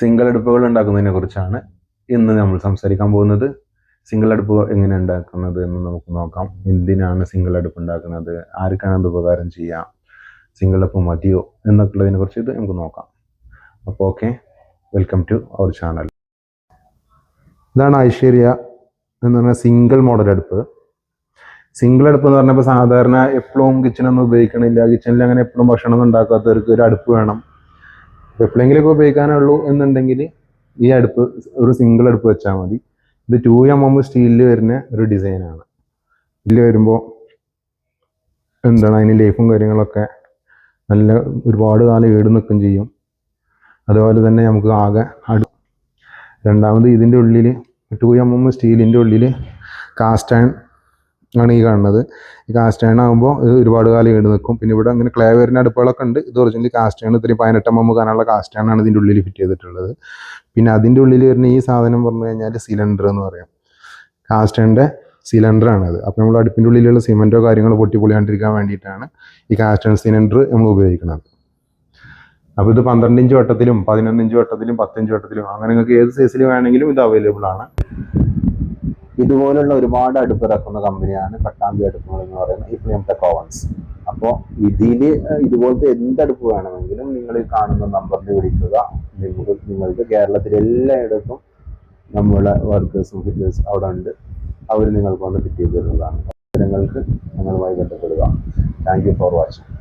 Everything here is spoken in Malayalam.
സിംഗിൾ അടുപ്പുകൾ ഉണ്ടാക്കുന്നതിനെ കുറിച്ചാണ് ഇന്ന് നമ്മൾ സംസാരിക്കാൻ പോകുന്നത്. സിംഗിൾ അടുപ്പ് എങ്ങനെ ഉണ്ടാക്കുന്നത് എന്ന് നമുക്ക് നോക്കാം. എന്തിനാണ് സിംഗിൾ അടുപ്പ് ഉണ്ടാക്കുന്നത്? ആർക്കാണ് അത് ഉപകാരം ചെയ്യാം? സിംഗിൾ അടുപ്പ് മതിയോ എന്നൊക്കെയുള്ളതിനെ കുറിച്ച് ഇത് നമുക്ക് നോക്കാം. അപ്പോൾ okay welcome to our channel ഇതാണ് ഐശ്വര്യ എന്ന് പറഞ്ഞാൽ സിംഗിൾ മോഡൽ അടുപ്പ്. സിംഗിൾ അടുപ്പ് എന്ന് പറഞ്ഞപ്പോൾ സാധാരണ എപ്പോഴും കിച്ചണൊന്നും ഉപയോഗിക്കണില്ല. കിച്ചണിൽ അങ്ങനെ എപ്പോഴും ഭക്ഷണം ഉണ്ടാക്കാത്തവർക്ക് ഒരു അടുപ്പ് വേണം. എപ്പോഴെങ്കിലുമൊക്കെ ഉപയോഗിക്കാനേ ഉള്ളൂ എന്നുണ്ടെങ്കിൽ ഈ അടുപ്പ് ഒരു സിംഗിൾ അടുപ്പ് വെച്ചാൽ മതി. ഇത് ടു എം എം സ്റ്റീലിൽ വരുന്ന ഒരു ഡിസൈനാണ് ഇതിൽ വരുമ്പോൾ എന്താണ് അതിന് ലൈഫും കാര്യങ്ങളൊക്കെ നല്ല ഒരുപാട് കാലം ഈട് നിൽക്കും ചെയ്യും. അതുപോലെ തന്നെ നമുക്ക് ആകെ അടു രണ്ടാമത് ഇതിന്റെ ഉള്ളിൽ ടു എം എം സ്റ്റീലിന്റെ ഉള്ളിൽ കാസ്റ്റ് അയൺ ആണ് ഈ കാണുന്നത്. ഈ കാസ്റ്റ് അയൺ ആകുമ്പോൾ ഇത് ഒരുപാട് കാലം ഈട് നിൽക്കും പിന്നെ ഇവിടെ അങ്ങനെ ക്ലേ അടുപ്പുകളൊക്കെ ഉണ്ട്. ഇത് ഒറിജിനലി കാസ്റ്റ് അയൺ ഇത്രയും പതിനെട്ട് എം കാണാനുള്ള കാസ്റ്റ് ആണ് ഇതിന്റെ ഉള്ളിൽ ഫിറ്റ് ചെയ്തിട്ടുള്ളത്. പിന്നെ അതിന്റെ ഉള്ളിൽ വരുന്ന ഈ സാധനം പറഞ്ഞു കഴിഞ്ഞാൽ സിലിണ്ടർ എന്ന് പറയാം. കാസ്റ്റ് അയണിന്റെ സിലിണ്ടർ ആണത് അപ്പോൾ നമ്മൾ അടുപ്പിന്റെ ഉള്ളിലുള്ള സിമെന്റോ കാര്യങ്ങളോ പൊട്ടി പൊളിയാണ്ടിരിക്കാൻ വേണ്ടിയിട്ടാണ് ഈ കാസ്റ്റ് സിലിണ്ടർ നമ്മൾ ഉപയോഗിക്കുന്നത്. അപ്പോൾ ഇത് പന്ത്രണ്ട് ഇഞ്ച് വട്ടത്തിലും പതിനൊന്ന് ഇഞ്ച് വട്ടത്തിലും പത്തഞ്ച് വട്ടത്തിലും അങ്ങനെ നിങ്ങൾക്ക് ഏത് സൈസിൽ വേണമെങ്കിലും ഇത് അവൈലബിൾ ആണ്. ഇതുപോലുള്ള ഒരുപാട് അടുപ്പ് ഇറക്കുന്ന കമ്പനിയാണ് പട്ടാമ്പി അടുപ്പുകൾ എന്ന് പറയുന്ന ഇഫ്ലിയം ടെക്കോവൺസ് അപ്പോൾ ഇതിൽ ഇതുപോലത്തെ എന്ത് അടുപ്പ് വേണമെങ്കിലും നിങ്ങൾ ഈ കാണുന്ന നമ്പറിൽ വിളിക്കുക. നിങ്ങൾക്ക് നിങ്ങൾക്ക് കേരളത്തിലെ എല്ലായിടത്തും നമ്മളെ വർക്കേഴ്സും ഫിറ്റേഴ്സ് അവിടെ ഉണ്ട്. അവർ നിങ്ങൾക്ക് വന്ന് ഫിറ്റ് ചെയ്ത് തരുന്നതാണ്. നിങ്ങൾക്ക് ഞങ്ങളുമായി ബന്ധപ്പെടുക താങ്ക് യു ഫോർ വാച്ചിങ്